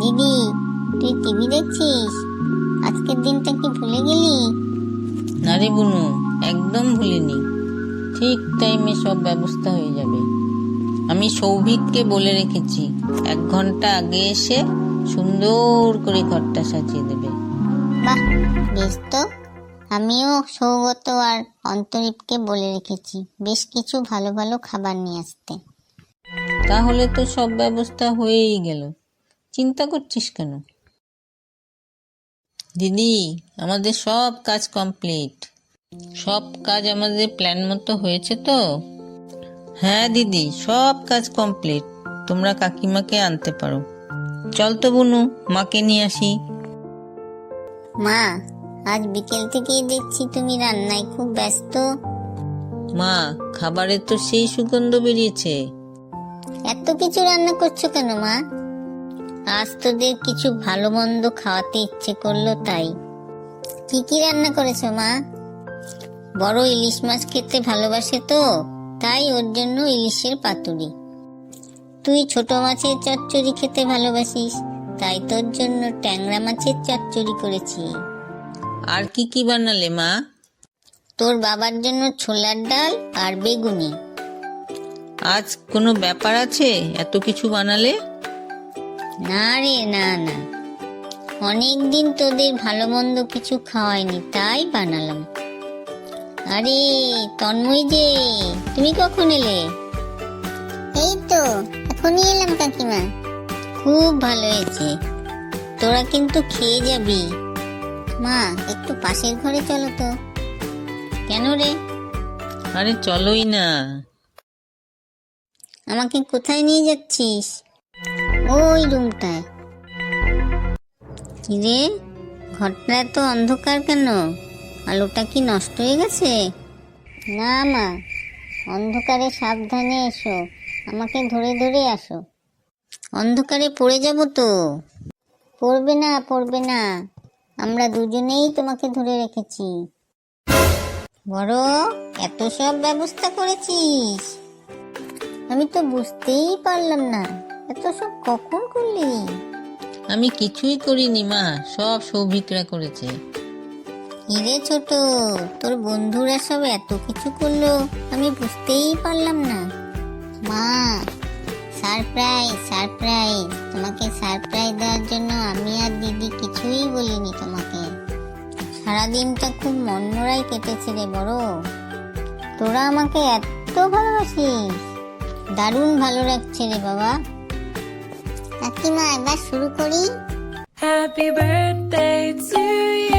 দিদি তুই টিভি দেখছিস? আজকের দিনটা কি ভুলে গেলি? না রে বুনু একদম ভুলিনি। ঠিক টাইমে সব ব্যবস্থা হয়ে যাবে। আমি সৌভিককে বলে রেখেছি এক ঘণ্টা আগে এসে সুন্দর করে ঘরটা সাজিয়ে দেবে। বাহ বেশ তো। আমিও সৌগত আর অন্তরীপকে বলে রেখেছি বেশ কিছু ভালো ভালো খাবার নিয়ে আসতে। তাহলে তো সব ব্যবস্থা হয়েই গেল। চিন্তা করছিস কেন? দিদি আমাদের সব কাজ কমপ্লিট সব কাজ আমাদের প্ল্যান মতো হয়েছে তো? হ্যাঁ দিদি সব কাজ কমপ্লিট তোমরা কাকিমাকে আনতে পারো। চল তো বুনু মাকে নিয়ে আসি। মা আজ বিকেল থেকেই দেখছি তুমি রান্নায় খুব ব্যস্ত। মা খাবারের তো সেই সুগন্ধ বেরিয়েছে। এত কিছু রান্না করছ কেন মা? আজ তোদের কিছু ভালো মন্দ খাওয়াতে ইচ্ছে করল তাই। কি কি রান্না করেছ মা? বড় ইলিশ মাছ খেতে ভালোবাসে তো তাই ওর জন্য ইলিশের পাতুরি। তুই ছোট মাছের চচ্চড়ি খেতে ভালোবাসিস তাই তোর জন্য ট্যাংরা মাছের চচ্চড়ি করেছি। আর কি কি বানালে মা? তোর বাবার জন্য ছোলার ডাল আর বেগুনি। আজ কোনো ব্যাপার আছে? এত কিছু বানালে? না রে না না। অনেক দিন তোদের ভালো মন্দ কিছু খাওয়াইনি তাই বানালাম। আরে তন্ময় যে তুমি কখন এলে? এই তো এখনই এলাম কাকিমা। খুব ভালো হয়েছে। তোরা কিন্তু খেয়ে যাবি। মা একটু পাশের ঘরে চলো তো। কেন রে? আরে চলোই না। আমাকে কোথায় নিয়ে যাচ্ছিস? ওই রুমটায়। কিরে ঘরটা এত অন্ধকার কেন? আলোটা কি নষ্ট হয়ে গেছে? না মা, অন্ধকারে সাবধানে এসো। আমাকে ধরে ধরে আসো। অন্ধকারে পড়ে যাব তো। পড়বে না পড়বে না। আমরা দুজনেই তোমাকে ধরে রেখেছি। বড়, এত সব ব্যবস্থা করেছিস। আমি তো বুঝতেই পারলাম না। এত সব কখন করলি? আমি কিছুই করিনি মা। সব সৌভিকরা করেছে। হিরে ছোট তোর বন্ধুরা সব এত কিছু করল আমি বুঝতেই পারলাম না। মা সারপ্রাইজ সারপ্রাইজ। তোমাকে সারপ্রাইজ দেওয়ার জন্য আমি আর দিদি কিছুই বলিনি তোমাকে। সারাদিনটা খুব মনমরাই কেটেছে রে বড়। তোরা আমাকে এত ভালোবাসিস। দারুণ ভালো লাগছে রে বাবা। কাকিমা এবার শুরু করি Happy birthday to you.